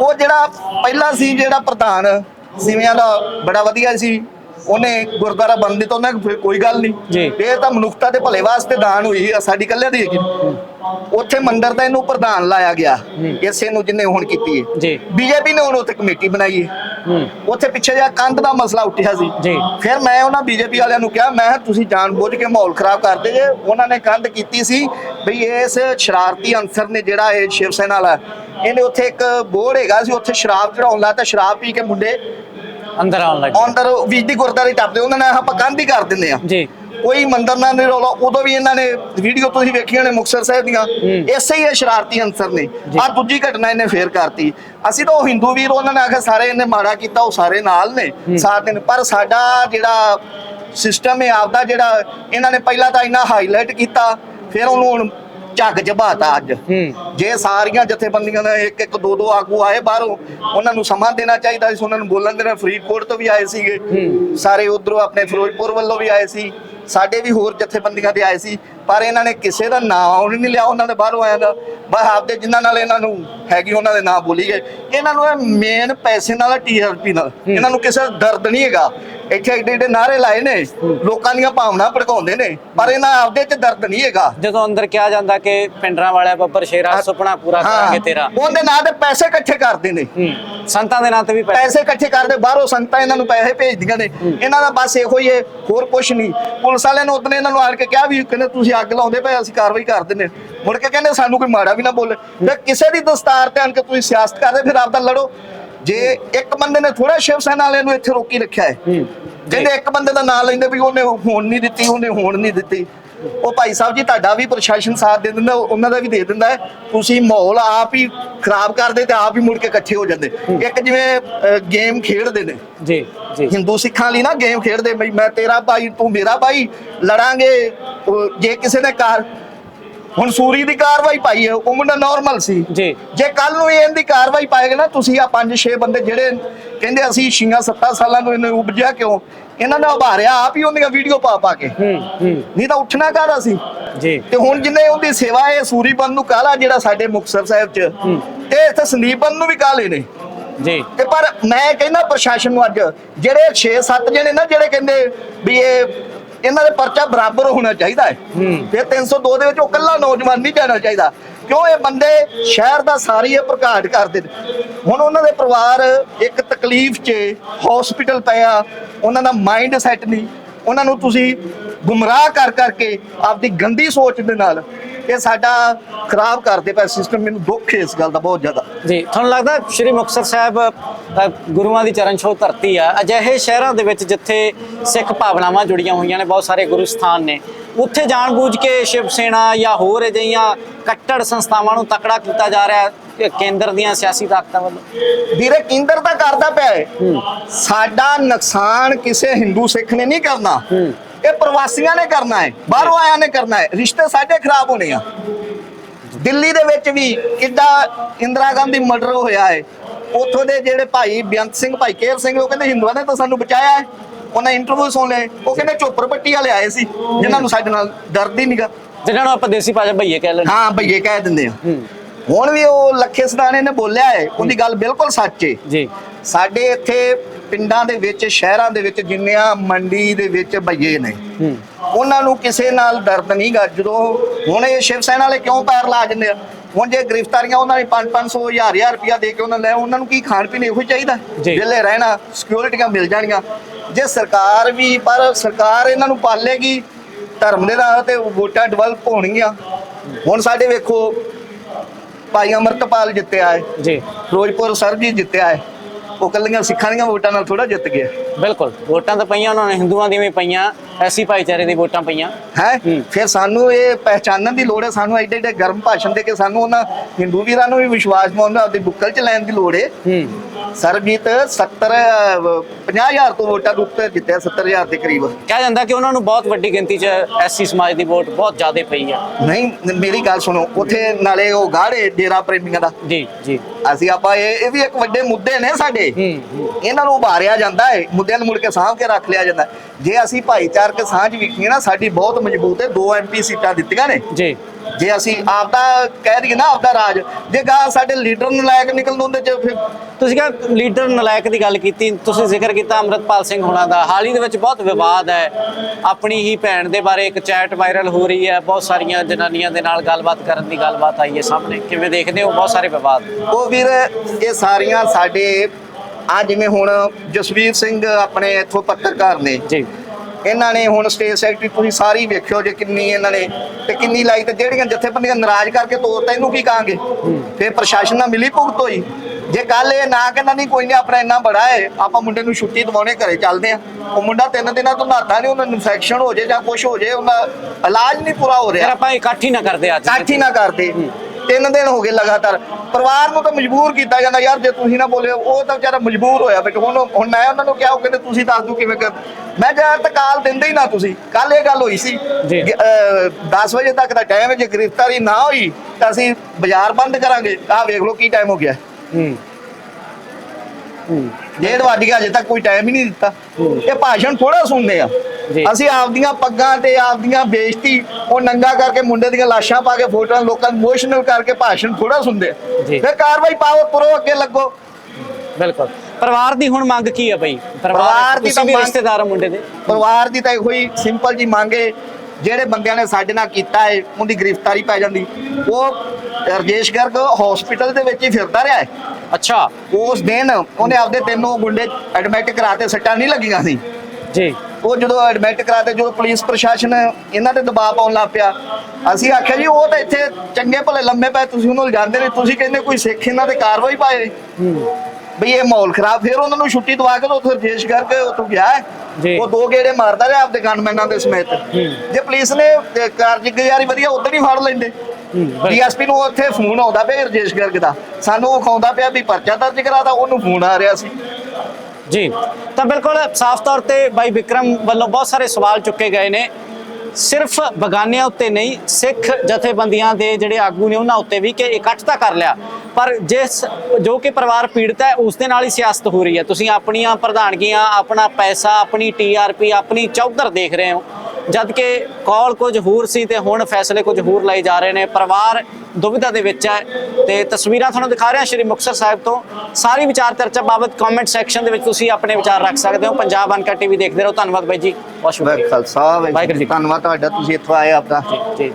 ਉਹ ਜਿਹੜਾ ਪਹਿਲਾ ਸੀ ਜਿਹੜਾ ਪ੍ਰਧਾਨ ਸਿਵਿਆਂ ਦਾ ਬੜਾ ਵਧੀਆ ਸੀ। ਉਹਨੇ ਗੁਰਦੁਆਰਾ ਬੰਦ ਦਿੱਤਾ ਉਹਨਾਂ ਫਿਰ ਕੋਈ ਗੱਲ। ਨਹੀਂ। ਇਹ ਤਾਂ ਮਨੁੱਖਤਾ ਦੇ ਭਲੇ ਵਾਸਤੇ ਦਾਨ ਹੋਈ ਆ ਸਾਡੀ ਕੱਲਿਆਂ ਦੀ ਹੈਗੀ। ਉੱਥੇ ਮੰਦਿਰ ਦਾ ਇਹਨੂੰ ਪ੍ਰਧਾਨ ਲਾਇਆ ਗਿਆ ਇਸੇ ਨੂੰ ਜਿੰਨੇ ਹੁਣ ਕੀਤੀ ਹੈ। ਜੀ। ਬੀਜੇਪੀ ਨੇ ਹੁਣ ਉੱਥੇ ਕਮੇਟੀ ਬਣਾਈ ਹੈ। ਉੱਥੇ ਪਿੱਛੇ ਜਿਹਾ ਕੰਧ ਦਾ ਮਸਲਾ ਉੱਠਿਆ ਸੀ। ਜੀ। ਫਿਰ ਮੈਂ ਉਹਨਾਂ ਬੀਜੇਪੀ ਵਾਲਿਆਂ ਨੂੰ ਕਿਹਾ ਮੈਂ ਤੁਸੀਂ ਜਾਣਬੁੱਝ ਕੇ ਮਾਹੌਲ ਖਰਾਬ ਕਰਦੇ ਜੇ। ਉਹਨਾਂ ਨੇ ਕੰਧ ਕੀਤੀ ਸੀ ਵੀ ਇਸ ਸ਼ਰਾਰਤੀ ਅਨਸਰ ਨੇ ਜਿਹੜਾ ਇਹ ਸ਼ਿਵ ਸੈਨਾ ਵਾਲਾ ਇਹਨੇ ਉੱਥੇ ਇੱਕ ਬੋਰਡ ਹੈਗਾ ਸੀ ਉੱਥੇ ਸ਼ਰਾਬ ਚੜਾਉਣ ਲਾ ਤਾਂ ਸ਼ਰਾਬ ਪੀ ਕੇ ਮੁੰਡੇ ਅੰਦਰ ਆਉਣ ਲੱਗ ਅੰਦਰ ਵੀਦੀ ਗੁਰਦਾਰੇ ਟੱਪਦੇ ਉਹਨਾਂ ਨੇ ਆਪਾਂ ਕੰਧ ਹੀ ਕਰ ਦਿੰਦੇ ਆ ਜੀ। ਕੋਈ ਮੰਦਰ ਨਾਲ ਨਹੀਂ ਰੌਲਾ ਉਦੋਂ ਵੀ ਇਹਨਾਂ ਨੇ ਵੀਡੀਓ ਤੁਸੀਂ ਵੇਖੀਆਂ ਨੇ ਮੁਕਤਸਰ ਸਾਹਿਬ ਦੀਆਂ। ਇਸੇ ਹੀ ਇਹ ਸ਼ਰਾਰਤੀ ਅੰਸਰ ਨੇ। ਆ ਦੂਜੀ ਘਟਨਾ ਇਹਨੇ ਫੇਰ ਕਰਤੀ। ਅਸੀਂ ਤਾਂ ਉਹ ਹਿੰਦੂ ਵੀਰ ਉਹਨਾਂ ਨੇ ਆਖਿਆ ਸਾਰੇ ਇਹਨੇ ਮਾੜਾ ਕੀਤਾ ਉਹ ਸਾਰੇ ਨਾਲ ਨੇ ਸਾਥ ਦੇਣ। ਪਰ ਸਾਡਾ ਜਿਹੜਾ ਸਿਸਟਮ ਹੈ ਆਪਦਾ ਜਿਹੜਾ ਇਹਨਾਂ ਨੇ ਪਹਿਲਾਂ ਤਾਂ ਇੰਨਾ ਹਾਈਲਾਈਟ ਕੀਤਾ ਫਿਰ ਉਹਨੂੰ ਹੁਣ ਝੱਗ ਜਬਾਤਾ ਅੱਜ। ਜੇ ਸਾਰੀਆਂ ਜਥੇਬੰਦੀਆਂ ਦਾ ਇੱਕ ਇੱਕ ਦੋ ਦੋ ਆਗੂ ਆਏ ਬਾਹਰੋਂ ਉਹਨਾਂ ਨੂੰ ਸਮਾਂ ਦੇਣਾ ਚਾਹੀਦਾ ਸੀ ਉਹਨਾਂ ਨੂੰ ਬੋਲਣ ਦੇਣਾ। ਫਰੀਦਕੋਟ ਤੋਂ ਵੀ ਆਏ ਸੀਗੇ। ਸਾਰੇ ਉਧਰੋਂ ਆਪਣੇ ਫਿਰੋਜ਼ਪੁਰ ਵੱਲੋਂ ਵੀ ਆਏ ਸੀ। ਸਾਡੇ ਵੀ ਹੋਰ ਜਥੇਬੰਦੀਆਂ ਦੇ ਆਏ ਸੀ ਪਰ ਇਹਨਾਂ ਨੇ ਕਿਸੇ ਦਾ ਨਾਮ ਨਹੀਂ ਲਿਆ ਉਹਨਾਂ ਦੇ ਬਾਹਰੋਂ ਆਇਆ ਦਾ। ਬਸ ਆਪਦੇ ਜਿਨ੍ਹਾਂ ਨਾਲ ਇਹਨਾਂ ਨੂੰ ਹੈਗੀ ਉਹਨਾਂ ਦੇ ਨਾਮ ਬੋਲੀ ਗਏ। ਇਹਨਾਂ ਨੂੰ ਇਹ ਮੇਨ ਪੈਸੇ ਨਾਲ ਟੀਆਰਪੀ ਨਾਲ। ਇਹਨਾਂ ਨੂੰ ਕਿਸੇ ਦਾ ਦਰਦ ਨਹੀਂ ਹੈਗਾ। ਇੱਥੇ ਏਡੇ ਏਡੇ ਨਾਰੇ ਲਾਏ ਨੇ ਲੋਕਾਂ ਦੀਆਂ ਭਾਵਨਾ ਭੜਕਾਉਂਦੇ ਨੇ ਪਰ ਇਹਨਾਂ ਆਪਦੇ 'ਚ ਦਰਦ ਨਹੀਂ ਹੈਗਾ। ਜਦੋਂ ਅੰਦਰ ਕਿਹਾ ਜਾਂਦਾ ਕਿ ਪਿੰਡਰਾਂ ਵਾਲਿਆ ਬੱਬਰ ਸ਼ੇਰਾ ਸੁਪਨਾ ਪੂਰਾ ਕਰਾਂਗੇ ਤੇਰਾ। ਉਹਦੇ ਨਾਂ ਤੇ ਪੈਸੇ ਇਕੱਠੇ ਕਰਦੇ ਨੇ। ਸੰਤਾਂ ਦੇ ਨਾਂ ਤੇ ਵੀ ਪੈਸੇ। ਇਕੱਠੇ ਕਰਦੇ ਬਾਹਰੋਂ ਸੰਗਤਾਂ ਇਹਨਾਂ ਨੂੰ ਪੈਸੇ ਭੇਜਦੀਆਂ ਨੇ। ਇਹਨਾਂ ਦਾ ਬਸ ਇਹੋ ਹੀ ਹੈ ਹੋਰ ਕੁਝ ਨਹੀਂ। ਪੁਲਿਸ ਵਾਲਿਆਂ ਨੇ ਉਦੋਂ ਇਹਨਾਂ ਨੂੰ ਆਣ ਕੇ ਕਿਹਾ ਵੀ ਕਹਿੰਦੇ ਤੁਸੀਂ ਅੱਗ ਲਾਉਂਦੇ ਪਏ ਅਸੀਂ ਕਾਰਵਾਈ ਕਰ ਹਾਂ। ਮੁੜ ਕੇ ਕਹਿੰਦੇ ਸਾਨੂੰ ਕੋਈ ਮਾੜਾ ਵੀ ਨਾ ਬੋਲੇ। ਤੇ ਕਿਸੇ ਦੀ ਦਸਤਾਰ ਤੇ ਆਣ ਕੇ ਤੁਸੀਂ ਸਿਆਸਤ ਕਰਦੇ ਫਿਰ ਆਪਦਾ ਲੜੋ। ਜੇ ਇੱਕ ਬੰਦੇ ਨੇ ਥੋੜਾ ਸ਼ਿਵ ਸੈਨਾ ਵਾਲਿਆਂ ਨੂੰ ਇੱਥੇ ਰੋਕੀ ਰੱਖਿਆ ਹੈ। ਕਹਿੰਦੇ ਇੱਕ ਬੰਦੇ ਦਾ ਨਾਂ ਲੈਂਦੇ ਵੀ ਉਹਨੇ ਹੋਣ ਨਹੀਂ ਦਿੱਤੀ ਉਹਨੇ ਹੋਣ ਨਹੀਂ ਦਿੱਤੀ। ਉਹ ਭਾਈ ਸਾਹਿਬ ਜੀ ਤੁਹਾਡਾ ਵੀ ਪ੍ਰਸ਼ਾਸਨ ਸਾਥ ਦੇ ਦਿੰਦਾ ਉਹਨਾਂ ਦਾ ਵੀ ਦੇ ਦਿੰਦਾ ਹੈ। ਤੁਸੀਂ ਮਾਹੌਲ ਆਪ ਹੀ ਖਰਾਬ ਕਰਦੇ ਤੇ ਆਪ ਹੀ ਮੁੜ ਕੇ ਇਕੱਠੇ ਹੋ ਜਾਂਦੇ। ਇੱਕ ਜਿਵੇਂ ਗੇਮ ਖੇਡਦੇ ਨੇ। ਜੀ ਜੀ। ਹਿੰਦੂ ਸਿੱਖਾਂ ਲਈ ਨਾ ਗੇਮ ਖੇਡਦੇ ਬਈ ਮੈਂ ਤੇਰਾ ਭਾਈ ਤੂੰ ਮੇਰਾ ਭਾਈ ਲੜਾਂਗੇ ਜੇ ਕਿਸੇ ਨੇ ਕਾਰ ਹੁਣ ਸੂਰੀ ਦੀ ਕਾਰਵਾਈ ਪਾਈ ਹੈ ਉਹ ਮੁੰਡਾ ਨਾਰਮਲ ਸੀ। ਜੀ। ਜੇ ਕੱਲ ਨੂੰ ਇਹ ਇਹਦੀ ਕਾਰਵਾਈ ਪਾਏਗਾ ਨਾ ਤੁਸੀਂ ਆ ਪੰਜ ਛੇ ਬੰਦੇ ਜਿਹੜੇ ਕਹਿੰਦੇ ਅਸੀਂ ਛੀਆਂ ਸੱਤਾਂ ਸਾਲਾਂ ਨੂੰ ਇਹਨੇ ਉਪਜਿਆ ਕਿਉਂ? ਇਹਨਾਂ ਨੇ ਉਭਾਰਿਆ ਆਪ ਹੀ ਉਹਦੀਆਂ ਵੀਡੀਓ ਪਾ ਪਾ ਕੇ। ਹੂੰ ਹੂੰ। ਨਹੀਂ ਤਾਂ ਉੱਠਣਾ ਕਾਹਦਾ ਸੀ? ਜੀ। ਤੇ ਹੁਣ ਜਿੰਨੇ ਉਹਦੀ ਸੇਵਾ ਹੈ ਸੂਰੀਬੰਦ ਨੂੰ ਕਾਲਾ ਜਿਹੜਾ ਸਾਡੇ ਮੁਕਤਸਰ ਸਾਹਿਬ ਚ? ਤੇ ਇੱਥੇ ਸੰਦੀਪਨ ਨੂੰ ਵੀ ਕਾਲੇ ਨੇ। ਜੀ। ਤੇ ਪਰ ਮੈਂ ਕਹਿੰਦਾ ਪ੍ਰਸ਼ਾਸਨ ਨੂੰ ਅੱਜ ਜਿਹੜੇ 6-7 ਜਣੇ ਨਾ ਜਿਹੜੇ ਕਹਿੰਦੇ ਵੀ ਇਹ ਇਹਨਾਂ ਦੇ ਪਰਚਾ ਬਰਾਬਰ ਹੋਣਾ ਚਾਹੀਦਾ ਹੈ। ਫਿਰ 302 ਦੇ ਵਿੱਚ ਉਹ ਕੱਲਾ ਨੌਜਵਾਨ ਨਹੀਂ ਜਾਣਾ ਚਾਹੀਦਾ। ਕਿਉਂ ਇਹ ਬੰਦੇ ਸ਼ਹਿਰ ਦਾ ਸਾਰੀ ਇਹ ਪ੍ਰਕਾਟ ਕਰਦੇ ਨੇ? ਹੁਣ ਉਹਨਾਂ ਦੇ ਪਰਿਵਾਰ ਇੱਕ ਤਕਲੀਫ 'ਚ ਹਸਪੀਟਲ ਪਿਆ, ਉਹਨਾਂ ਦਾ ਮਾਈਂਡ ਸੈੱਟ ਨਹੀਂ। ਉਹਨਾਂ ਨੂੰ ਤੁਸੀਂ ਗੁੰਮਰਾਹ ਕਰ ਕਰਕੇ ਆਪਦੀ ਗੰਦੀ ਸੋਚ ਦੇ ਨਾਲ ਇਹ ਸਾਡਾ ਖਰਾਬ ਕਰਦੇ ਪਏ ਸਿਸਟਮ ਮੈਨੂੰ ਦੁੱਖ ਹੈ ਇਸ ਗੱਲ ਦਾ ਬਹੁਤ ਜ਼ਿਆਦਾ। ਜੀ, ਤੁਹਾਨੂੰ ਲੱਗਦਾ ਸ਼੍ਰੀ ਮੁਕਤਸਰ ਸਾਹਿਬ ਗੁਰੂਆਂ ਦੀ ਚਰਨ ਛੋਹ ਧਰਤੀ ਆ? ਅਜਿਹੇ ਸ਼ਹਿਰਾਂ ਦੇ ਵਿੱਚ ਜਿੱਥੇ ਸਿੱਖ ਭਾਵਨਾਵਾਂ ਜੁੜੀਆਂ ਹੋਈਆਂ ਨੇ, ਬਹੁਤ ਸਾਰੇ ਗੁਰੂ ਸਥਾਨ ਨੇ, ਉੱਥੇ ਜਾਣਬੁੱਝ ਕੇ ਸ਼ਿਵ ਸੈਨਾ ਜਾਂ ਹੋਰ ਅਜਿਹੀਆਂ ਕੱਟੜ ਸੰਸਥਾਵਾਂ ਨੂੰ ਤਕੜਾ ਕੀਤਾ ਜਾ ਰਿਹਾ ਕੇਂਦਰ ਦੀਆਂ ਸਿਆਸੀ ਤਾਕਤਾਂ ਵੱਲੋਂ। ਵੀਰੇ ਕੇਂਦਰ ਤਾਂ ਕਰਦਾ ਪਿਆ ਹੈ। ਸਾਡਾ ਨੁਕਸਾਨ ਕਿਸੇ ਹਿੰਦੂ ਸਿੱਖ ਨੇ ਨਹੀਂ ਕਰਨਾ। ਇਹ ਪ੍ਰਵਾਸੀਆਂ ਨੇ ਕਰਨਾ ਹੈ ਬਾਹਰੋਂ ਆਇਆਂ ਨੇ ਕਰਨਾ ਹੈ ਰਿਸ਼ਤੇ ਸਾਡੇ ਖਰਾਬ ਹੋਣੇ ਆ। ਦਿੱਲੀ ਦੇ ਵਿੱਚ ਵੀ ਕਿੱਡਾ ਇੰਦਰਾ ਗਾਂਧੀ ਮਰਡਰ ਹੋਇਆ ਹੈ ਉੱਥੋਂ ਦੇ ਜਿਹੜੇ ਭਾਈ ਬੇਅੰਤ ਸਿੰਘ ਭਾਈ ਕੇਰ ਸਿੰਘ ਉਹ ਕਹਿੰਦੇ ਹਿੰਦੂਆਂ ਨੇ ਤਾਂ ਸਾਨੂੰ ਬਚਾਇਆ ਹੈ ਉਹਨਾਂ ਇੰਟਰਵਿਊ ਸੁਣ ਲਏ। ਉਹ ਕਹਿੰਦੇ ਚੋਪਰ ਪੱਟੀ ਵਾਲੇ ਆਏ ਸੀ। ਜਿਨ੍ਹਾਂ ਨੂੰ ਸਾਡੇ ਨਾਲ ਡਰਦੀ ਨਹੀਂਗਾ ਜਿਨ੍ਹਾਂ ਨੂੰ ਆਪਾਂ ਦੇਸੀ ਭਾਸ਼ਾ ਭਈਏ ਕਹਿ ਲੈਂਦੇ ਹਾਂ ਭਈਏ ਕਹਿ ਦਿੰਦੇ ਆ। ਹੂੰ। ਹੁਣ ਵੀ ਉਹ ਲੱਖੇ ਸਦਾਨੇ ਨੇ ਬੋਲਿਆ ਹੈ ਉਹਦੀ ਗੱਲ ਬਿਲਕੁਲ ਸੱਚ ਹੈ ਜੀ। ਸਾਡੇ ਇੱਥੇ ਪਿੰਡਾਂ ਦੇ ਵਿੱਚ ਸ਼ਹਿਰਾਂ ਦੇ ਵਿੱਚ ਜਿੰਨਿਆਂ ਮੰਡੀ ਦੇ ਵਿੱਚ ਬਈਏ ਨੇ ਉਹਨਾਂ ਨੂੰ ਕਿਸੇ ਨਾਲ ਦਰਦ ਨਹੀਂਗਾ ਜਦੋਂ ਹੁਣ ਇਹ ਸ਼ਿਵ ਸੈਨਾ ਵਾਲੇ ਕਿਉਂ ਪੈਰ ਲਾ ਜਾਂਦੇ ਆ? ਹੁਣ ਜੇ ਗ੍ਰਿਫਤਾਰੀਆਂ ਉਹਨਾਂ ਨੇ 5-500 ਹਜ਼ਾਰ ਹਜ਼ਾਰ ਰੁਪਇਆ ਦੇ ਕੇ ਉਹਨਾਂ ਲੈ ਉਹਨਾਂ ਨੂੰ ਕੀ ਖਾਣ ਪੀਣ ਇਹੋ ਹੀ ਚਾਹੀਦਾ? ਜੀ। ਵਿਹਲੇ ਰਹਿਣਾ ਸਿਕਿਉਰਿਟੀਆਂ ਮਿਲ ਜਾਣੀਆਂ। ਜੇ ਸਰਕਾਰ ਵੀ ਪਰ ਸਰਕਾਰ ਇਹਨਾਂ ਨੂੰ ਪਾਲੇਗੀ ਧਰਮ ਦੇ ਨਾਂ ਤੇ ਵੋਟਾਂ ਡਿਵੈਲਪ ਹੋਣਗੀਆਂ। ਹੁਣ ਸਾਡੇ ਵੇਖੋ ਭਾਈ ਅਮਰਤਪਾਲ ਜਿੱਤਿਆ ਹੈ। ਜੀ। ਫਿਰੋਜ਼ਪੁਰ ਸਰਜੀਤ ਜਿੱਤਿਆ ਹੈ। ਉਹ ਕੱਲੀਆਂ ਸਿੱਖਾਂ ਦੀਆਂ ਵੋਟਾਂ ਨਾਲ ਥੋੜਾ ਜਿੱਤ ਗਿਆ। ਬਿਲਕੁਲ। ਵੋਟਾਂ ਤਾਂ ਪਈਆਂ ਉਹਨਾਂ ਨੇ ਹਿੰਦੂਆਂ ਦੀਆਂ ਵੀ ਪਈਆਂ ਐਸੀ ਭਾਈਚਾਰੇ ਦੀ ਵੋਟਾਂ ਪਈਆਂ। ਹੈ। ਫਿਰ ਸਾਨੂੰ ਇਹ ਪਹਿਚਾਨਣ ਦੀ ਲੋੜ ਹੈ ਸਾਨੂੰ ਐਡੇ ਐਡੇ ਗਰਮ ਭਾਸ਼ਣ ਦੇ ਕੇ ਸਾਨੂੰ ਉਹਨਾਂ ਹਿੰਦੂ ਵੀਰਾਂ ਨੂੰ ਵੀ ਵਿਸ਼ਵਾਸ ਪਾਉਣਾ ਉਹਦੀ ਬੁੱਕਲ ਚ ਲੈਣ ਦੀ ਲੋੜ ਹੈ। ਹੂੰ। ਸਰਬਜੀਤ 70 50000 ਤੋਂ ਵੋਟਾਂ ਦੇ ਉੱਤੇ ਜਿੱਤਿਆ 70000 ਦੇ ਕਰੀਬ। ਕਿਹਾ ਜਾਂਦਾ ਕਿ ਉਹਨਾਂ ਨੂੰ ਬਹੁਤ ਵੱਡੀ ਗਿਣਤੀ 'ਚ ਐਸਸੀ ਸਮਾਜ ਦੀ ਵੋਟ ਬਹੁਤ ਜ਼ਿਆਦਾ ਪਈ ਹੈ। ਨਹੀਂ ਮੇਰੀ ਗੱਲ ਸੁਣੋ ਉੱਥੇ ਨਾਲੇ ਉਹ ਗਾੜੇ ਡੇਰਾ ਪ੍ਰੇਮੀਆਂ ਦਾ। ਜੀ ਜੀ। ਅਸੀਂ ਆਪਾਂ ਇਹ ਇਹ ਵੀ ਇੱਕ ਵੱਡੇ ਮੁੱਦੇ ਨੇ ਸਾਡੇ। ਇਹਨਾਂ ਨੂੰ ਉਭਾਰਿਆ ਜਾਂਦਾ ਹੈ ਮੁੱਦਿਆਂ ਨੂੰ ਮੁੜ ਕੇ ਸਾਂਭ ਕੇ ਰੱਖ ਲਿਆ ਜਾਂਦਾ। ਜੇ ਅਸੀਂ ਭਾਈਚਾਰਕ ਸਾਂਝ ਵਿਖੀਏ ਨਾ ਸਾਡੀ ਬਹੁਤ ਮਜ਼ਬੂਤ ਹੈ ਦੋ ਐਮਪੀ ਸੀਟਾਂ ਦਿੱਤੀਆਂ ਨੇ। ਜੀ। ਜੇ ਅਸੀਂ ਆਪਦਾ ਕਹਿ ਦਈਏ ਨਾ ਆਪਦਾ ਰਾਜ ਜੇ ਗਾ ਸਾਡੇ ਲੀਡਰ ਨੂੰ ਲਾਇਕ ਨਿਕਲਣ ਉਹਦੇ ਚ ਫਿਰ ਤੁਸੀਂ ਕਿਹਾ ਲੀਡਰ ਨਲਾਇਕ ਦੀ ਗੱਲ ਕੀਤੀ ਤੁਸੀਂ ਜ਼ਿਕਰ ਕੀਤਾ ਅੰਮ੍ਰਿਤਪਾਲ ਸਿੰਘ ਹੁਣਾਂ ਦਾ। ਹਾਲ ਹੀ ਦੇ ਵਿੱਚ ਬਹੁਤ ਵਿਵਾਦ ਹੈ। ਆਪਣੀ ਹੀ ਭੈਣ ਦੇ ਬਾਰੇ ਇੱਕ ਚੈਟ ਵਾਇਰਲ ਹੋ ਰਹੀ ਹੈ। ਬਹੁਤ ਸਾਰੀਆਂ ਜਨਾਨੀਆਂ ਦੇ ਨਾਲ ਗੱਲਬਾਤ ਕਰਨ ਦੀ ਗੱਲਬਾਤ ਆਈ ਹੈ ਸਾਹਮਣੇ। ਕਿਵੇਂ ਦੇਖਦੇ ਹੋ? ਬਹੁਤ ਸਾਰੇ ਵਿਵਾਦ। ਉਹ ਵੀਰ ਇਹ ਸਾਰੀਆਂ ਸਾਡੇ ਆ ਜਿਵੇਂ ਹੁਣ ਜਸਵੀਰ ਸਿੰਘ ਆਪਣੇ ਇੱਥੋਂ ਪੱਤਰਕਾਰ ਨੇ। ਜੀ। ਇਹਨਾਂ ਨੇ ਹੁਣ ਸਟੇਟ ਸੈਕਟਰੀ ਤੁਸੀਂ ਸਾਰੀ ਵੇਖਿਓ ਜੇ ਕਿੰਨੀ ਇਹਨਾਂ ਨੇ ਤੇ ਕਿੰਨੀ ਲਾਈ ਤੇ ਜਿਹੜੀਆਂ ਜਥੇਬੰਦੀਆਂ ਨਾਰਾਜ਼ ਕਰਕੇ ਤੋਰਤਾ ਇਹਨੂੰ ਕੀ ਕਹਾਂਗੇ? ਫਿਰ ਪ੍ਰਸ਼ਾਸਨ ਨਾਲ ਮਿਲੀ ਭੁਗਤ ਹੋਈ। ਜੇ ਕੱਲ ਇਹ ਨਾ ਕਹਿੰਦਾ ਨਹੀਂ ਕੋਈ ਨਹੀਂ ਆਪਣਾ ਇੰਨਾ ਬੜਾ ਹੈ ਆਪਾਂ ਮੁੰਡੇ ਨੂੰ ਛੁੱਟੀ ਦਿਵਾਉਣੇ ਘਰੇ ਚੱਲਦੇ ਆ ਉਹ ਮੁੰਡਾ ਤਿੰਨ ਦਿਨਾਂ ਤੋਂ ਨਹਾਤਾ ਨਹੀਂ ਉਹਨਾਂ ਨੂੰ ਇਨਫੈਕਸ਼ਨ ਹੋ ਜੇ ਜਾਂ ਕੁਝ ਹੋ ਜੇ ਉਹਦਾ ਇਲਾਜ ਨਹੀਂ ਪੂਰਾ ਹੋ ਰਿਹਾ। ਆਪਾਂ ਇਕੱਠ ਨਾ ਕਰਦੇ ਅੱਜ। ਇਕੱਠ ਨਾ ਕਰਦੇ। ਤਿੰਨ ਦਿਨ ਹੋ ਗਏ ਲਗਾਤਾਰ। ਪਰਿਵਾਰ ਨੂੰ ਤਾਂ ਮਜਬੂਰ ਕੀਤਾ ਜਾਂਦਾ ਯਾਰ ਜੇ ਤੁਸੀਂ ਨਾ ਬੋਲੇ ਉਹ ਤਾਂ ਵਿਚਾਰਾ ਮਜਬੂਰ ਹੋਇਆ ਬਟ ਹੁਣ ਹੁਣ ਮੈਂ ਉਹਨਾਂ ਨੂੰ ਕਿਹਾ ਉਹ ਕਹਿੰਦੇ ਤੁਸੀਂ ਦੱਸ ਦਿਓ ਕਿਵੇਂ ਕਰ ਮੈਂ ਕਿਹਾ ਤਾਂ ਕਾਲ ਦਿੰਦੇ ਹੀ ਨਾ ਤੁਸੀਂ। ਕੱਲ ਇਹ ਗੱਲ ਹੋਈ ਸੀ। ਜੀ। 10 ਵਜੇ ਤੱਕ ਦਾ ਟਾਈਮ ਹੈ ਜੇ ਗ੍ਰਿਫਤਾਰੀ ਨਾ ਹੋਈ ਤਾਂ ਅਸੀਂ ਬਾਜ਼ਾਰ ਬੰਦ ਕਰਾਂਗੇ। ਆਹ ਵੇਖ ਲਓ ਕੀ ਟਾਈਮ ਹੋ ਗਿਆ। ਹੂੰ। ਹੂੰ। ਡੇਢ ਵੱਜ ਗਿਆ ਅਜੇ ਤੱਕ ਕੋਈ ਟਾਈਮ ਹੀ ਨਹੀਂ ਦਿੱਤਾ। ਇਹ ਭਾਸ਼ਣ ਥੋੜਾ ਸੁਣਦੇ ਆ। ਅਸੀਂ ਆਪਦੀਆਂ ਪੱਗਾਂ ਤੇ ਆਪਦੀਆਂ ਬੇਇੱਜ਼ਤੀ ਉਹ ਨੰਗਾ ਕਰਕੇ ਮੁੰਡੇ ਦੀਆਂ ਲਾਸ਼ਾਂ ਪਾ ਕੇ ਫੋਟੋਆਂ ਲੋਕਾਂ ਨੂੰ ਇਮੋਸ਼ਨਲ ਕਰਕੇ ਭਾਸ਼ਣ ਥੋੜਾ ਸੁਣਦੇ ਆ। ਫਿਰ ਕਾਰਵਾਈ ਪਾਓ ਤੁਰੋ ਅੱਗੇ ਲੱਗੋ। ਬਿਲਕੁਲ। ਪਰਿਵਾਰ ਦੀ ਹੁਣ ਮੰਗ ਕੀ ਹੈ ਬਈ? ਪਰਿਵਾਰ ਦੀ ਤਾਂ ਰਿਸ਼ਤੇਦਾਰ ਮੁੰਡੇ ਦੇ। ਪਰਿਵਾਰ ਦੀ ਤਾਂ ਇਹੋ ਹੀ ਸਿੰਪਲ ਜੀ ਮੰਗੇ ਜਿਹੜੇ ਬੰਦਿਆਂ ਨੇ ਸਾਡੇ ਨਾਲ ਕੀਤਾ ਹੈ ਉਹਦੀ ਗ੍ਰਿਫਤਾਰੀ ਪੈ ਜਾਂਦੀ। ਉਹ ਰਜੇਸ਼ ਗਰਗ ਹਸਪੀਟਲ ਦੇ ਵਿੱਚ ਹੀ ਫਿਰਦਾ ਰਿਹਾ ਹੈ ਅੱਛਾ। ਉਸ ਦਿਨ ਉਹਨੇ ਆਪਦੇ ਤਿੰਨੋਂ ਗੁੰਡੇ ਐਡਮਿਟ ਕਰਾਤੇ ਸੱਟਾਂ ਨਹੀਂ ਲੱਗੀਆਂ ਸੀ। ਜੀ। ਉਹ ਜਦੋਂ ਐਡਮਿਟ ਕਰਾਤੇ ਜੋ ਪੁਲਿਸ ਪ੍ਰਸ਼ਾਸਨ ਇਹਨਾਂ ਤੇ ਦਬਾਅ ਪਾਉਣ ਲੱਗ ਪਿਆ ਅਸੀਂ ਆਖਿਆ ਜੀ ਉਹ ਤਾਂ ਇੱਥੇ ਚੰਗੇ ਭਲੇ ਲੰਮੇ ਪਏ ਤੁਸੀਂ ਉਹਨੂੰ ਲਿਜਾਂਦੇ ਨੇ ਤੁਸੀਂ ਕਹਿੰਦੇ ਕੋਈ ਸਿੱਖ ਇਹਨਾਂ ਤੇ ਕਾਰਵਾਈ ਪਾਏ। ਬਈ ਇਹ ਮਾਹੌਲ ਖਰਾਬ ਫਿਰ ਉਹਨਾਂ ਨੂੰ ਛੁੱਟੀ ਦਵਾ ਕੇ ਉੱਥੇ ਰਜੇਸ਼ ਕਰਕੇ ਉੱਥੋਂ ਗਿਆ। ਉਹ ਦੋ ਗੇੜੇ ਮਾਰਦਾ ਰਿਹਾ ਆਪਦੇ ਗਨਮੈਨਾਂ ਦੇ ਸਮੇਤ। ਜੇ ਪੁਲਿਸ ਨੇ ਤੇ ਕਾਰਜਗੁਜ਼ਾਰੀ ਵਧੀਆ ਉਦੋਂ ਹੀ ਫੜ ਲੈਂਦੇ। ਡੀਐਸਪੀ ਨੂੰ ਉੱਥੇ ਫੋਨ ਆਉਂਦਾ ਪਿਆ ਰਜੇਸ਼ ਗਰਗ ਦਾ। ਸਾਨੂੰ ਉਹ ਖਾਉਂਦਾ ਪਿਆ ਵੀ ਪਰਚਾ ਦਰਜ ਕਰਾਦਾ ਉਹਨੂੰ ਫੋਨ ਆ ਰਿਹਾ ਸੀ। ਜੀ ਤਾਂ ਬਿਲਕੁਲ ਸਾਫ਼ ਤੌਰ ਤੇ ਬਾਈ ਵਿਕਰਮ ਵੱਲੋਂ ਬਹੁਤ ਸਾਰੇ ਸਵਾਲ ਚੁੱਕੇ ਗਏ ਨੇ। ਸਿਰਫ ਬਗਾਨਿਆਂ ਉੱਤੇ ਨਹੀਂ ਸਿੱਖ ਜਥੇਬੰਦੀਆਂ ਦੇ ਜਿਹੜੇ ਆਗੂ ਨੇ ਉਹਨਾਂ ਉੱਤੇ ਵੀ ਕਿ ਇਕੱਠ ਤਾਂ ਕਰ ਲਿਆ। ਪਰ ਜਿਸ ਜੋ ਕਿ ਪਰਿਵਾਰ ਪੀੜਤ ਹੈ ਉਸ ਦੇ ਨਾਲ ਹੀ ਸਿਆਸਤ ਹੋ ਰਹੀ ਹੈ। ਤੁਸੀਂ ਆਪਣੀਆਂ ਪ੍ਰਧਾਨਗੀਆਂ ਆਪਣਾ ਪੈਸਾ ਆਪਣੀ ਟੀਆਰਪੀ ਆਪਣੀ ਚੌਧਰ ਦੇਖ ਰਹੇ ਹੋ। ਜਦ ਕਿ ਕੌਲ ਕੁਝ ਹੋਰ ਸੀ ਤੇ ਹੁਣ ਫੈਸਲੇ ਕੁਝ ਹੋਰ ਲਏ ਜਾ ਰਹੇ ਨੇ। ਪਰਿਵਾਰ ਦੁਵਿਧਾ ਦੇ ਵਿੱਚ ਹੈ ਤੇ ਤਸਵੀਰਾਂ ਤੁਹਾਨੂੰ ਦਿਖਾ ਰਿਹਾ ਸ਼੍ਰੀ ਮੁਕਤਸਰ ਸਾਹਿਬ ਤੋਂ। ਸਾਰੀ ਵਿਚਾਰ ਚਰਚਾ ਬਾਬਤ ਕਮੈਂਟ ਸੈਕਸ਼ਨ ਦੇ ਵਿੱਚ ਤੁਸੀਂ ਆਪਣੇ ਵਿਚਾਰ ਰੱਖ ਸਕਦੇ ਹੋ। ਪੰਜਾਬ ਅਨਕਟ ਟੀਵੀ ਦੇਖਦੇ ਰਹੋ। ਧੰਨਵਾਦ ਬਾਈ ਜੀ। ਬਹੁਤ ਸ਼ੁਕਰੀਆ। ਖਾਲਸਾ। ਵਾਹਿਗੁਰੂ ਜੀ। ਧੰਨਵਾਦ ਤੁਹਾਡਾ। ਤੁਸੀਂ ਇੱਥੋਂ ਆਏ ਆਪਦਾ। ਜੀ।